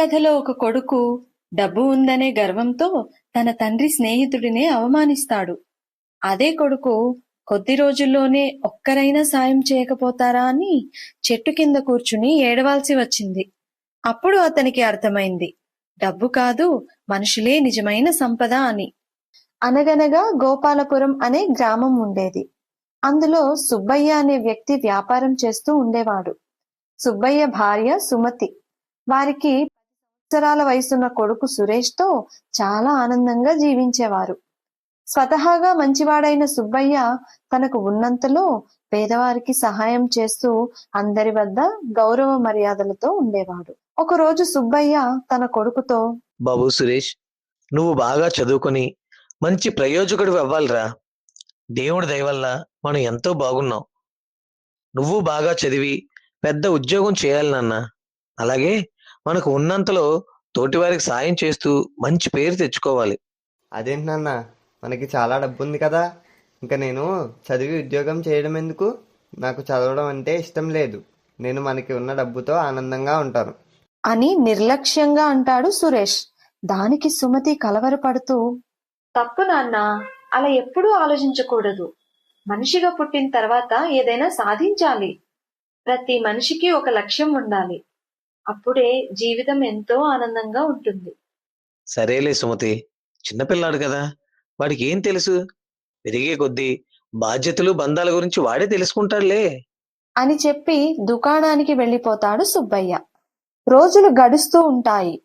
కథలో ఒక కొడుకు డబ్బు ఉందనే గర్వంతో తన తండ్రి స్నేహితుడినే అవమానిస్తాడు. అదే కొడుకు కొద్ది రోజుల్లోనే ఒక్కరైనా సాయం చేయకపోతారా అని చెట్టు కింద కూర్చుని ఏడవాల్సి వచ్చింది. అప్పుడు అతనికి అర్థమైంది. డబ్బు కాదు మనుషులే నిజమైన సంపద అని. అనగనగా గోపాలపురం అనే గ్రామం ఉండేది. అందులో సుబ్బయ్య అనే వ్యక్తి వ్యాపారం చేస్తూ ఉండేవాడు. సుబ్బయ్య భార్య సుమతి. వారికి సంవత్సరాల వయసున్న కొడుకు సురేష్తో చాలా ఆనందంగా జీవించేవారు. స్వతహాగా మంచివాడైన సుబ్బయ్య తనకు ఉన్నంతలో పేదవారికి సహాయం చేస్తూ అందరి వద్ద గౌరవ మర్యాదలతో ఉండేవాడు. ఒకరోజు సుబ్బయ్య తన కొడుకుతో బాబు సురేష్ నువ్వు బాగా చదువుకొని మంచి ప్రయోజకుడు అవ్వాలిరా. దేవుడి దయవల్ల మనం ఎంతో బాగున్నాం. నువ్వు బాగా చదివి పెద్ద ఉద్యోగం చేయాలి నాన్న. అలాగే మనకు ఉన్నంతలో తోటివారికి సాయం చేస్తూ మంచి పేరు తెచ్చుకోవాలి. అదేంటి నాన్న? మనకి చాలా డబ్బు ఉంది కదా. ఇంకా నేను చదివి ఉద్యోగం చేయడం ఎందుకు? నాకు చదవడం అంటే ఇష్టం లేదు. నేను మనకి ఉన్న డబ్బుతో ఆనందంగా ఉంటాను. అని నిర్లక్ష్యంగా అంటాడు సురేష్. దానికి సుమతి కలవరపడుతూ తప్పు నాన్న. అలా ఎప్పుడూ ఆలోచించకూడదు. మనిషిగా పుట్టిన తర్వాత ఏదైనా సాధించాలి. ప్రతి మనిషికి ఒక లక్ష్యం ఉండాలి. అప్పుడే జీవితం ఎంతో ఆనందంగా ఉంటుంది. సరేలే సుమతి చిన్నపిల్లాడు కదా వాడికి ఏం తెలుసు? పెరిగే కొద్దీ బాధ్యతలు బంధాల గురించి వాడే తెలుసుకుంటాడులే. అని చెప్పి దుకాణానికి వెళ్ళిపోతాడు సుబ్బయ్య. రోజులు గడుస్తూ ఉంటాయి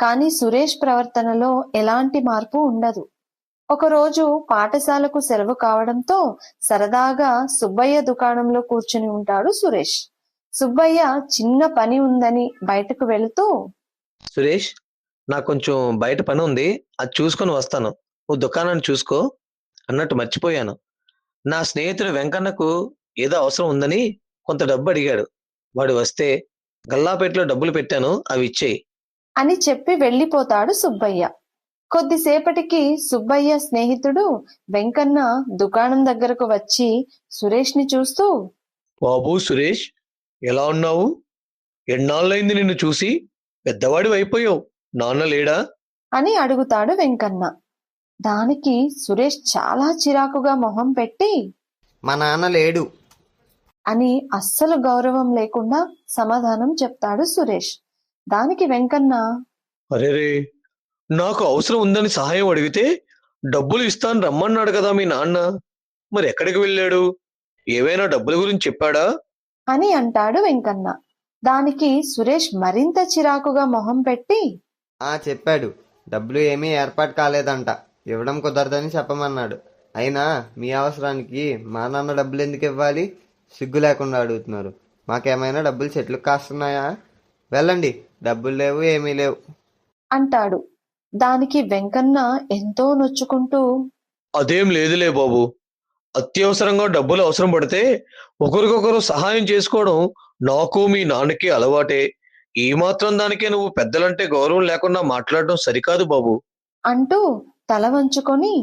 కానీ సురేష్ ప్రవర్తనలో ఎలాంటి మార్పు ఉండదు. ఒకరోజు పాఠశాలకు సెలవు కావడంతో సరదాగా సుబ్బయ్య దుకాణంలో కూర్చుని ఉంటాడు సురేష్. సుబ్బయ్య చిన్న పని ఉందని బయటకు వెళుతూ సురేష్ నాకు కొంచెం బయట పని ఉంది అది చూసుకొని వస్తాను. నువ్వు దుకాణాన్ని చూసుకో అన్నట్టు మర్చిపోయాను. నా స్నేహితుడు వెంకన్నకు ఏదో అవసరం ఉందని కొంత డబ్బు అడిగాడు. వాడు వస్తే గల్లాపేటలో డబ్బులు పెట్టాను అవి ఇచ్చేయి. అని చెప్పి వెళ్ళిపోతాడు సుబ్బయ్య. కొద్దిసేపటికి సుబ్బయ్య స్నేహితుడు వెంకన్న దుకాణం దగ్గరకు వచ్చి సురేష్ని చూస్తూ బాబు సురేష్ ఎలా ఉన్నావు? ఎన్నాళ్ళైంది నిన్ను చూసి? పెద్దవాడి అయిపోయావు. నాన్న లేడా? అని అడుగుతాడు వెంకన్న. దానికి సురేష్ చాలా చిరాకుగా మొహం పెట్టి మా నాన్న లేడు. అని అస్సలు గౌరవం లేకుండా సమాధానం చెప్తాడు సురేష్. దానికి వెంకన్న అరేరే నాకు అవసరం ఉందని సహాయం అడిగితే డబ్బులు ఇస్తాను రమ్మన్నాడు కదా మీ నాన్న. మరి ఎక్కడికి వెళ్ళాడు? ఏవైనా డబ్బుల గురించి చెప్పాడా? అని అంటాడు వెంకన్న. దానికి సురేష్ మరింత చిరాకుగా మొహం పెట్టి ఆ చెప్పాడు. డబ్బులు ఏమీ ఏర్పాటు కాలేదంట. ఇవ్వడం కుదరదని చెప్పమన్నాడు. అయినా మీ అవసరానికి మా నాన్న డబ్బులు ఎందుకు ఇవ్వాలి? సిగ్గు లేకుండా అడుగుతున్నారు. మాకేమైనా డబ్బులు చెట్లు కాస్తున్నాయా? వెళ్ళండి. డబ్బులు లేవు ఏమీ లేవు. అంటాడు. దానికి వెంకన్న ఎంతో నొచ్చుకుంటూ అదేం లేదులే బాబు. అత్యవసరంగా డబ్బులు అవసరం పడితే ఒకరికొకరు సహాయం చేసుకోవడం నాకు మీ నాన్నకి అలవాటే. ఈ మాత్రం దానికే నువ్వు పెద్దలంటే గౌరవం లేకుండా మాట్లాడడం సరికాదు బాబు. అంటూ తల వంచుకొని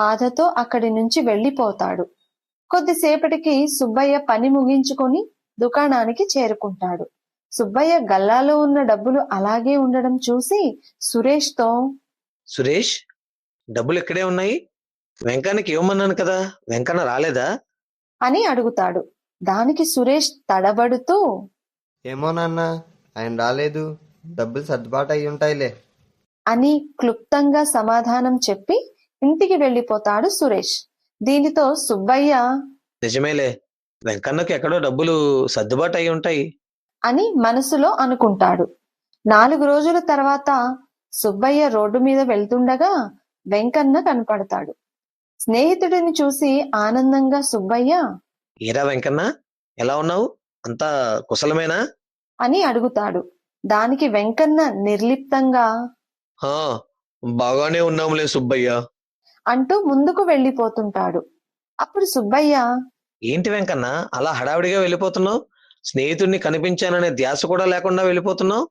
బాధతో అక్కడి నుంచి వెళ్ళిపోతాడు. కొద్దిసేపటికి సుబ్బయ్య పని ముగించుకొని దుకాణానికి చేరుకుంటాడు. సుబ్బయ్య గల్లాలో ఉన్న డబ్బులు అలాగే ఉండడం చూసి సురేష్తో సురేష్ డబ్బులు ఇక్కడే ఉన్నాయి? వెంకన్నకి ఇవ్వమన్నాను కదా? వెంకన్న రాలేదా? అని అడుగుతాడు. దానికి సురేష్ తడబడుతూ ఏమో నాన్న ఆయన రాలేదు. డబ్బులు సర్దుబాటు అయి ఉంటాయిలే అని క్లుప్తంగా సమాధానం చెప్పి ఇంటికి వెళ్ళిపోతాడు సురేష్. దీనితో సుబ్బయ్య నిజమేలే. వెంకన్నకి ఎక్కడో డబ్బులు సర్దుబాటు అయి ఉంటాయి అని మనసులో అనుకుంటాడు. నాలుగు రోజుల తర్వాత సుబ్బయ్య రోడ్డు మీద వెళ్తుండగా వెంకన్న కనపడతాడు. స్నేహితుడిని చూసి ఆనందంగా సుబ్బయ్య! ఏరా వెంకన్న ఎలా ఉన్నావు? అంతా కుశలమేనా? అని అడుగుతాడు. దానికి వెంకన్న నిర్లిప్తంగా హా బాగానే ఉన్నాములే సుబ్బయ్య. అంటూ ముందుకు వెళ్ళిపోతుంటాడు. అప్పుడు సుబ్బయ్య ఏంటి వెంకన్న అలా హడావిడిగా వెళ్ళిపోతున్నావు? స్నేహితుడిని కనిపించాననే ధ్యాస కూడా లేకుండా వెళ్ళిపోతున్నావు?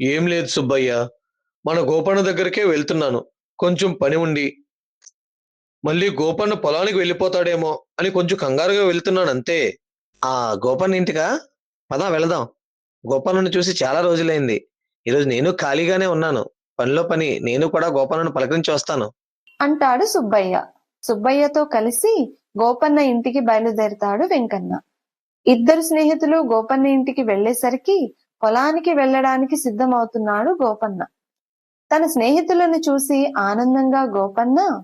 ఏం లేదు సుబ్బయ్య మన గోపన్న దగ్గరికే వెళ్తున్నాను. కొంచెం పని ఉండి మళ్ళీ గోపన్న పొలానికి వెళ్ళిపోతాడేమో అని కొంచెం కంగారుగా వెళ్తున్నాను అంతే. ఆ గోపన్న ఇంటికా? పదా వెళదాం. గోపన్నను చూసి చాలా రోజులైంది. ఈరోజు నేను ఖాళీగానే ఉన్నాను. పనిలో పని. నేను కూడా గోపన్నను పలకరించి వస్తాను. అంటాడు సుబ్బయ్య. సుబ్బయ్యతో కలిసి గోపన్న ఇంటికి బయలుదేరతాడు వెంకన్న. ఇద్దరు స్నేహితులు గోపన్న ఇంటికి వెళ్ళేసరికి పొలానికి వెళ్ళడానికి సిద్ధమవుతున్నాడు గోపన్న. తన స్నేహితులను చూసి ఆనందంగా గోపన్న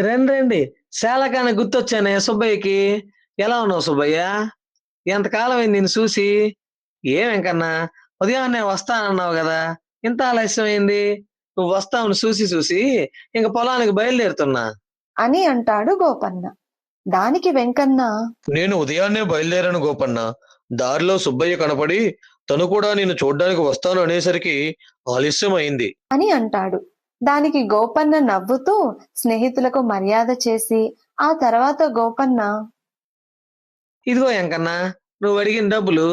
రండి రండి. శాలకాన గుర్తొచ్చానే సుబ్బయ్యకి? ఎలా ఉన్నావు సుబ్బయ్య? ఎంతకాలం అయింది నేను చూసి? ఏం వెంకన్నా ఉదయాన్నే వస్తానన్నావు కదా. ఇంత ఆలస్యం అయింది నువ్వు వస్తావును చూసి చూసి ఇంక పొలానికి బయలుదేరుతున్నా. అని అంటాడు గోపన్న. దానికి వెంకన్న నేను ఉదయాన్నే బయలుదేరాను గోపన్న. దారిలో సుబ్బయ్య కనపడి తను కూడా నేను చూడ్డానికి వస్తాను అనేసరికి ఆలస్యం అయింది అని అంటాడు. దానికి గోపన్న నవ్వుతూ స్నేహితులకు మర్యాద చేసి ఆ తర్వాత గోపన్న ఇదిగో ఎంకన్నా నువ్వు అడిగిన డబ్బులు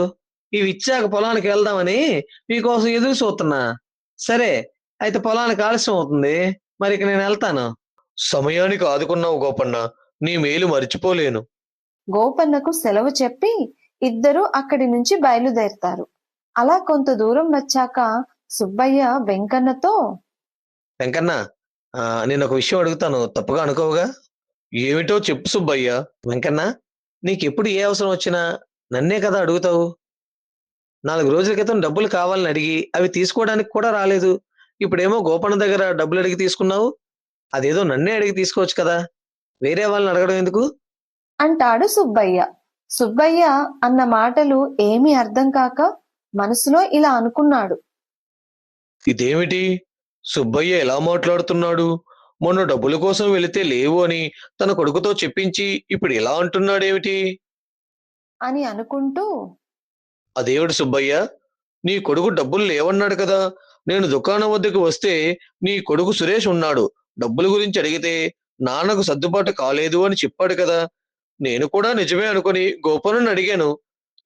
ఇవి ఇచ్చాక పొలానికి వెళ్దామని మీకోసం ఎదురు చూస్తున్నా. సరే అయితే పొలానికి ఆలస్యం అవుతుంది. మరి ఇక నేను వెళ్తాను. సమయానికి ఆదుకున్నావు గోపన్న. నీ మేలు మర్చిపోలేను. గోపన్నకు సెలవు చెప్పి ఇద్దరు అక్కడి నుంచి బయలుదేరతారు. అలా కొంత దూరం వచ్చాక సుబ్బయ్య వెంకన్నతో వెంకన్న నేను ఒక విషయం అడుగుతాను. తప్పుగా అనుకోవుగా? ఏమిటో చెప్పు సుబ్బయ్య. వెంకన్న నీకెప్పుడు ఏ అవసరం వచ్చినా నన్నే కదా అడుగుతావు? నాలుగు రోజుల క్రితం డబ్బులు కావాలని అడిగి అవి తీసుకోవడానికి కూడా రాలేదు. ఇప్పుడేమో గోపన్న దగ్గర డబ్బులు అడిగి తీసుకున్నావు. అదేదో నన్నే అడిగి తీసుకోవచ్చు కదా? వేరే వాళ్ళని అడగడం ఎందుకు? అంటాడు సుబ్బయ్య. సుబ్బయ్య అన్న మాటలు ఏమీ అర్థం కాక మనసులో ఇలా అనుకున్నాడు. ఇదేమిటి? సుబ్బయ్య ఎలా మాట్లాడుతున్నాడు? మొన్న డబ్బుల కోసం వెళితే లేవు అని తన కొడుకుతో చెప్పించి ఇప్పుడు ఇలా అంటున్నాడేమిటి? అని అనుకుంటూ అదేవిడు సుబ్బయ్య నీ కొడుకు డబ్బులు లేవన్నాడు కదా. నేను దుకాణం వద్దకు వస్తే నీ కొడుకు సురేష్ ఉన్నాడు. డబ్బుల గురించి అడిగితే నాన్నకు సర్దుబాటు కాలేదు అని చెప్పాడు కదా. నేను కూడా నిజమే అనుకుని గోపను అడిగాను.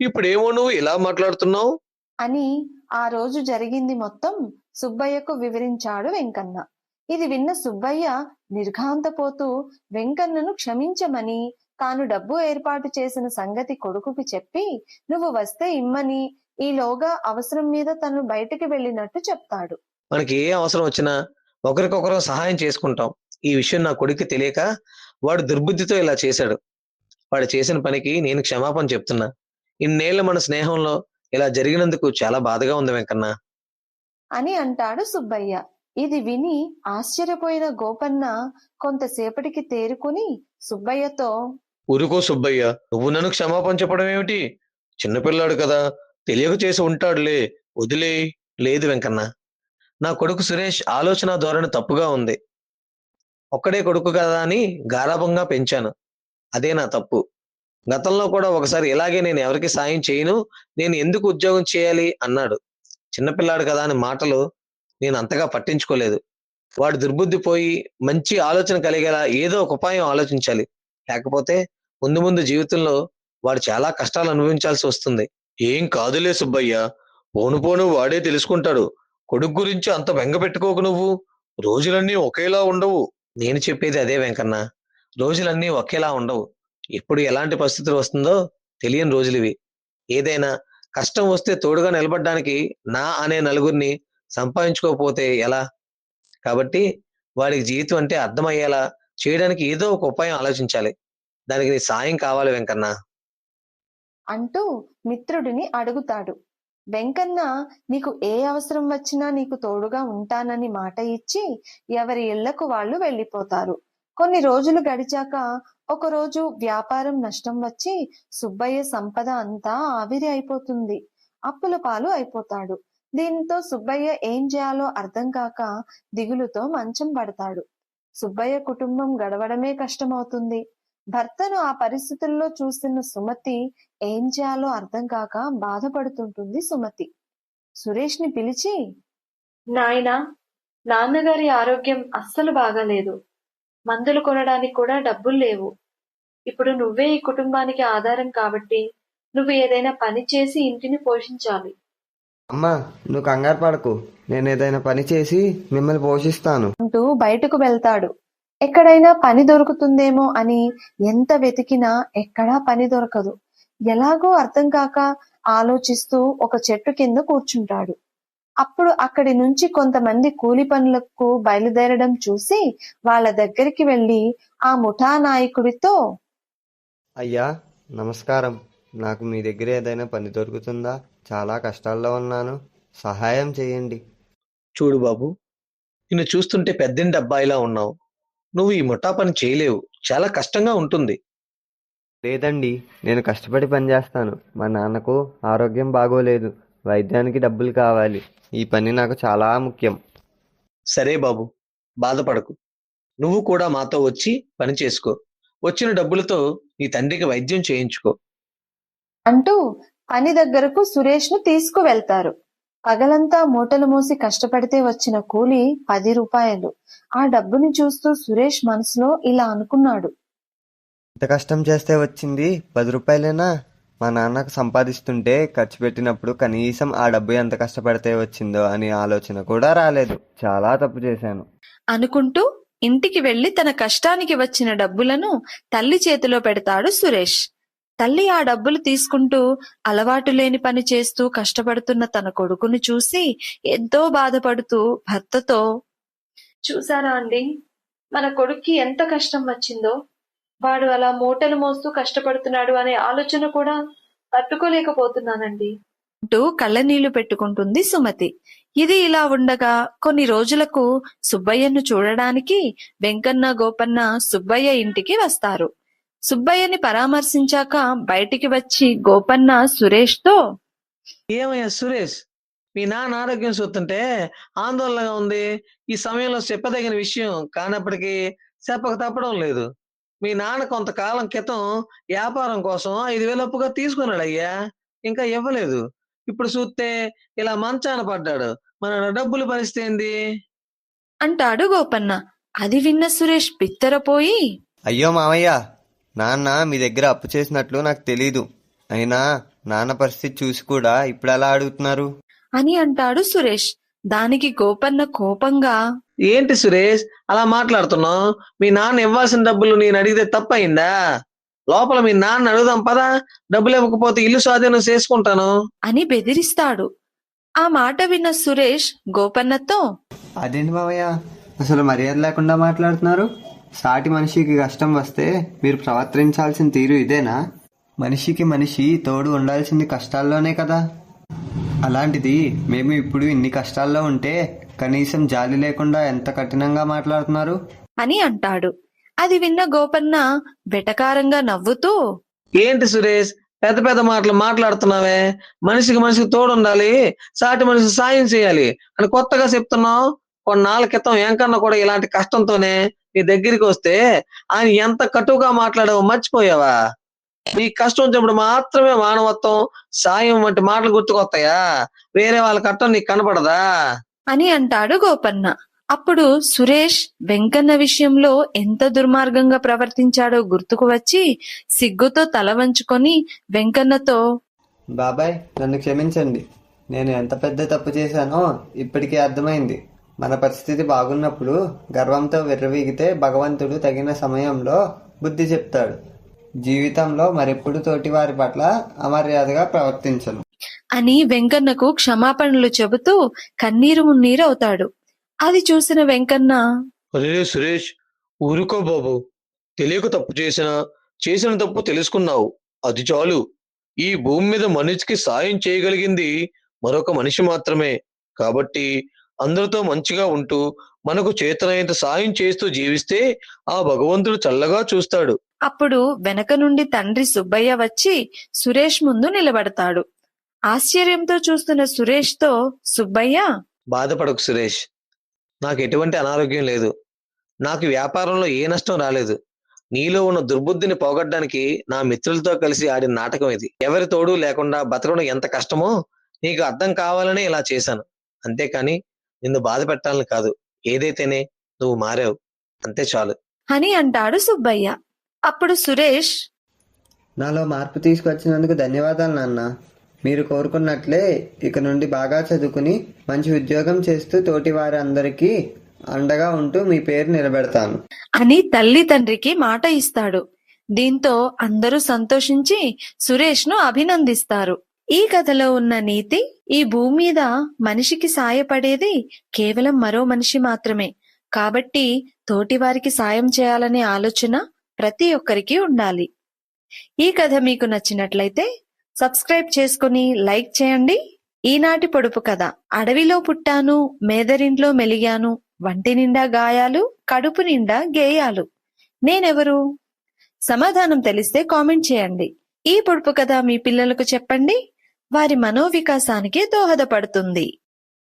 ఇప్పుడేమో నువ్వు ఇలా మాట్లాడుతున్నావు? అని ఆ రోజు జరిగింది మొత్తం సుబ్బయ్యకు వివరించాడు వెంకన్న. ఇది విన్న సుబ్బయ్య నిర్ఘాంతపోతూ వెంకన్నను క్షమించమని తాను డబ్బు ఏర్పాటు చేసిన సంగతి కొడుకుకి చెప్పి నువ్వు వస్తే ఇమ్మని ఈలోగా అవసరం మీద తను బయటికి వెళ్ళినట్టు చెప్తాడు. మనకి ఏ అవసరం వచ్చినా ఒకరికొకరు సహాయం చేసుకుంటాం. ఈ విషయం నా కొడుకు తెలియక వాడు దుర్బుద్ధితో ఇలా చేశాడు. వాడు చేసిన పనికి నేను క్షమాపణ చెప్తున్నా. ఇన్నేళ్ళ మన స్నేహంలో ఇలా జరిగినందుకు చాలా బాధగా ఉంది వెంకన్న. అని అంటాడు సుబ్బయ్య. ఇది విని ఆశ్చర్యపోయిన గోపన్న కొంతసేపటికి తేరుకుని సుబ్బయ్యతో ఊరుకో సుబ్బయ్య నువ్వు నన్ను క్షమాపణ చెప్పడం ఏమిటి? చిన్నపిల్లాడు కదా తెలియక చేసి ఉంటాడులే వదిలే లేదు వెంకన్న. నా కొడుకు సురేష్ ఆలోచన ధోరణి తప్పుగా ఉంది. ఒక్కడే కొడుకు కదా అని గారాభంగా పెంచాను. అదే నా తప్పు. గతంలో కూడా ఒకసారి ఇలాగే నేను ఎవరికి సాయం చేయను నేను ఎందుకు ఉద్యోగం చేయాలి? అన్నాడు. చిన్నపిల్లాడు కదా అని మాటలు నేను అంతగా పట్టించుకోలేదు. వాడు దుర్బుద్ధి పోయి మంచి ఆలోచన కలిగేలా ఏదో ఒక ఉపాయం ఆలోచించాలి. లేకపోతే ముందు ముందు జీవితంలో వాడు చాలా కష్టాలు అనుభవించాల్సి వస్తుంది. ఏం కాదులే సుబ్బయ్య. పోను పోను వాడే తెలుసుకుంటాడు. కొడుకు గురించి అంత బెంగ పెట్టుకోకు నువ్వు. రోజులన్నీ ఒకేలా ఉండవు. నేను చెప్పేది అదే వెంకన్న. రోజులన్నీ ఒకేలా ఉండవు. ఎప్పుడు ఎలాంటి పరిస్థితులు వస్తుందో తెలియని రోజులు ఇవి ఏదైనా కష్టం వస్తే తోడుగా నిలబడడానికి నా అనే నలుగురిని సంపాదించుకోకపోతే ఎలా? కాబట్టి వాడికి జీవితం అంటే అర్థమయ్యేలా చేయడానికి ఏదో ఒక ఉపాయం ఆలోచించాలి. దానికి నీ సాయం కావాలి వెంకన్న. అంటూ మిత్రుడిని అడుగుతాడు. వెంకన్న నీకు ఏ అవసరం వచ్చినా నీకు తోడుగా ఉంటానని మాట ఇచ్చి ఎవరి ఇళ్ళకు వాళ్ళు వెళ్ళిపోతారు. కొన్ని రోజులు గడిచాక ఒకరోజు వ్యాపారం నష్టం వచ్చి సుబ్బయ్య సంపద అంతా ఆవిరి అయిపోతుంది. అప్పుల పాలు అయిపోతాడు. దీంతో సుబ్బయ్య ఏం చేయాలో అర్థం కాక దిగులుతో మంచం పడతాడు. సుబ్బయ్య కుటుంబం గడవడమే కష్టమవుతుంది. భర్తను ఆ పరిస్థితుల్లో చూస్తున్న సుమతి ఏం చేయాలో అర్థం కాక బాధపడుతుంటుంది సుమతి. సురేష్ని పిలిచి నాయనా నాన్నగారి ఆరోగ్యం అస్సలు బాగాలేదు. మందులు కొనడానికి కూడా డబ్బులు లేవు. ఇప్పుడు నువ్వే ఈ కుటుంబానికి ఆధారం కాబట్టి నువ్వు ఏదైనా పని చేసి ఇంటిని పోషించాలి. అమ్మా నువ్వు కంగారు పడకు. నేను ఏదైనా పని చేసి మిమ్మల్ని పోషిస్తాను. అంటూ బయటకు వెళ్తాడు. ఎక్కడైనా పని దొరుకుతుందేమో అని ఎంత వెతికినా ఎక్కడా పని దొరకదు. ఎలాగో అర్థం కాక ఆలోచిస్తూ ఒక చెట్టు కింద కూర్చుంటాడు. అప్పుడు అక్కడి నుంచి కొంతమంది కూలి పనులకు బయలుదేరడం చూసి వాళ్ళ దగ్గరికి వెళ్ళి ఆ ముఠా నాయకుడితో అయ్యా నమస్కారం. నాకు మీ దగ్గర ఏదైనా పని దొరుకుతుందా? చాలా కష్టాల్లో ఉన్నాను. సహాయం చేయండి. చూడు బాబు నిన్ను చూస్తుంటే పెద్దింటి అబ్బాయిలా ఉన్నావు. నువ్వు ఈ ముఠా పని చేయలేవు. చాలా కష్టంగా ఉంటుంది. లేదండి నేను కష్టపడి పనిచేస్తాను మా నాన్నకు ఆరోగ్యం బాగోలేదు. వైద్యానికి డబ్బులు కావాలి. ఈ పని నాకు చాలా ముఖ్యం. సరే బాబు బాధపడకు. నువ్వు కూడా మాతో వచ్చి పని చేసుకో. వచ్చిన డబ్బులతో నీ తండ్రికి వైద్యం చేయించుకో. అంటూ పని దగ్గరకు సురేష్ను తీసుకువెళ్తారు. పగలంతా మూటలు మోసి కష్టపడితే వచ్చిన కూలి పది రూపాయలు. ఆ డబ్బుని చూస్తూ సురేష్ మనసులో ఇలా అనుకున్నాడు. ఇంత కష్టం చేస్తే వచ్చింది పది రూపాయలేనా? మా నాన్నకు సంపాదిస్తుంటే ఖర్చు పెట్టినప్పుడు కనీసం ఆ డబ్బు ఎంత కష్టపడితే వచ్చిందో అనే ఆలోచన కూడా రాలేదు. చాలా తప్పు చేశాను. అనుకుంటూ ఇంటికి వెళ్ళి తన కష్టానికి వచ్చిన డబ్బులను తల్లి చేతిలో పెడతాడు సురేష్. తల్లి ఆ డబ్బులు తీసుకుంటూ అలవాటు లేని పని చేస్తూ కష్టపడుతున్న తన కొడుకును చూసి ఎంతో బాధపడుతూ భర్తతో చూసారా అండి మన కొడుక్కి ఎంత కష్టం వచ్చిందో వాడు అలా మూటలు మోస్తూ కష్టపడుతున్నాడు అనే ఆలోచన కూడా తట్టుకోలేకపోతున్నానండి. అంటూ కళ్ళనీళ్ళు పెట్టుకుంటుంది సుమతి. ఇది ఇలా ఉండగా కొన్ని రోజులకు సుబ్బయ్యను చూడడానికి వెంకన్న గోపన్న సుబ్బయ్య ఇంటికి వస్తారు. సుబ్బయ్యని పరామర్శించాక బయటికి వచ్చి గోపన్న సురేష్తో ఏమయ్యా సురేష్ మీ నాన్న ఆరోగ్యం చూస్తుంటే ఆందోళనగా ఉంది. ఈ సమయంలో చెప్పదగిన విషయం కానప్పటికీ చెప్పక తప్పడం లేదు. మీ నాన్న కొంతకాలం క్రితం వ్యాపారం కోసం ఐదు వేలు అప్పుగా తీసుకున్నాడు అయ్యా ఇంకా ఇవ్వలేదు. ఇప్పుడు చూస్తే ఇలా మంచాన పడ్డాడు. మన డబ్బులు పరిస్థితి ఏంది? అంటాడు గోపన్న. అది విన్న సురేష్ బిత్తరపోయి అయ్యో మామయ్య నాన్న మీ దగ్గర అప్పు చేసినట్లు నాకు తెలీదు. అయినా నాన్న పరిస్థితి చూసి కూడా ఇప్పుడు ఎలా అడుగుతున్నారు? అని అంటాడు సురేష్. దానికి గోపన్న కోపంగా ఏంటి సురేష్ అలా మాట్లాడుతున్నావు? మీ నాన్న ఇవ్వాల్సిన డబ్బులు నేను అడిగితే తప్పయిందా? లోపల మీ నాన్న అడుగుదాం పదా డబ్బులు ఇవ్వకపోతే ఇల్లు స్వాధీనం చేసుకుంటాను. అని బెదిరిస్తాడు. ఆ మాట విన్న సురేష్ గోపన్నతో అదేంటి మామయ్య అసలు మర్యాద లేకుండా మాట్లాడుతున్నారు? సాటి మనిషికి కష్టం వస్తే మీరు ప్రవర్తించాల్సిన తీరు ఇదేనా? మనిషికి మనిషి తోడు ఉండాల్సింది కష్టాల్లోనే కదా. అలాంటిది మేము ఇప్పుడు ఇన్ని కష్టాల్లో ఉంటే కనీసం జాలి లేకుండా ఎంత కఠినంగా మాట్లాడుతున్నారు? అని అంటాడు. అది విన్న గోపన్న వెటకారంగా నవ్వుతూ ఏంటి సురేష్ పెద్ద పెద్ద మాటలు మాట్లాడుతున్నావే? మనిషికి మనిషికి తోడు ఉండాలి సాటి మనిషి సాయం చేయాలి అని కొత్తగా చెప్తున్నావు. కొన్నాళ్ళ క్రితం ఏంకన్నా కూడా ఇలాంటి కష్టంతోనే నీ దగ్గరికి వస్తే ఆయన ఎంత కటువుగా మాట్లాడావో మర్చిపోయావా? నీ కష్టం వచ్చినప్పుడు మాత్రమే మానవత్వం సాయం వంటి మాటలు గుర్తుకొస్తాయా? వేరే వాళ్ళ కష్టం నీకు కనపడదా? అని అంటాడు గోపన్న. అప్పుడు సురేష్ వెంకన్న విషయంలో ఎంత దుర్మార్గంగా ప్రవర్తించాడో గుర్తుకు వచ్చి సిగ్గుతో తల వంచుకొని వెంకన్నతో బాబాయ్ నన్ను క్షమించండి. నేను ఎంత పెద్ద తప్పు చేశానో ఇప్పటికే అర్థమైంది. మన పరిస్థితి బాగున్నప్పుడు గర్వంతో విర్రవీగితే భగవంతుడు తగిన సమయంలో బుద్ధి చెప్తాడు. జీవితంలో మరెప్పుడు తోటివారి పట్ల అమర్యాదగా ప్రవర్తించను. అని వెంకన్నకు క్షమాపణలు చెబుతూ కన్నీరు మున్నీరు అవుతాడు. అది చూసిన వెంకన్న అరే సురేష్ ఊరుకో బాబు. తెలియక తప్పు చేసినా చేసిన తప్పు తెలుసుకున్నావు. అది చాలు. ఈ భూమి మీద మనిషికి సాయం చేయగలిగింది మరొక మనిషి మాత్రమే. కాబట్టి అందరితో మంచిగా ఉంటూ మనకు చేతనైనంత సాయం చేస్తూ జీవిస్తే ఆ భగవంతుడు చల్లగా చూస్తాడు. అప్పుడు వెనక నుండి తండ్రి సుబ్బయ్య వచ్చి సురేష్ ముందు నిలబడతాడు. ఆశ్చర్యంతో చూస్తున్న సురేష్తో సుబ్బయ్య! బాధపడకు సురేష్. నాకు ఎటువంటి అనారోగ్యం లేదు. నాకు వ్యాపారంలో ఏ నష్టం రాలేదు. నీలో ఉన్న దుర్బుద్ధిని పోగొట్టడానికి నా మిత్రులతో కలిసి ఆడిన నాటకం ఇది. ఎవరి తోడు లేకుండా బతకడం ఎంత కష్టమో నీకు అర్థం కావాలనే ఇలా చేశాను. అంతేకాని నిన్ను బాధ పెట్టాలని కాదు. ఏదైతేనే నువ్వు మారావు. అంతే చాలు. అని అంటాడు సుబ్బయ్య. అప్పుడు సురేష్ నాలో మార్పు తీసుకొచ్చినందుకు ధన్యవాదాలు నాన్న. మీరు కోరుకున్నట్లే ఇక నుండి బాగా చదువుకుని మంచి ఉద్యోగం చేస్తూ తోటి వారి అందరికీ అండగా ఉంటూ మీ పేరు నిలబెడతాను. అని తల్లి తండ్రికి మాట ఇస్తాడు. దీంతో అందరూ సంతోషించి సురేష్ను అభినందిస్తారు. ఈ కథలో ఉన్న నీతి ఈ భూమి మీద మనిషికి సాయపడేది కేవలం మరో మనిషి మాత్రమే. కాబట్టి తోటివారికి సాయం చేయాలనే ఆలోచన ప్రతి ఒక్కరికి ఉండాలి. ఈ కథ మీకు నచ్చినట్లయితే సబ్స్క్రైబ్ చేసుకుని లైక్ చేయండి. ఈనాటి పొడుపు కథ. అడవిలో పుట్టాను మేదరింట్లో మెలిగాను వంటి నిండా గాయాలు కడుపు నిండా గేయాలు. నేనెవరు? సమాధానం తెలిస్తే కామెంట్ చేయండి. ఈ పొడుపు కథ మీ పిల్లలకు చెప్పండి. వారి మనోవికాసానికి దోహదపడుతుంది.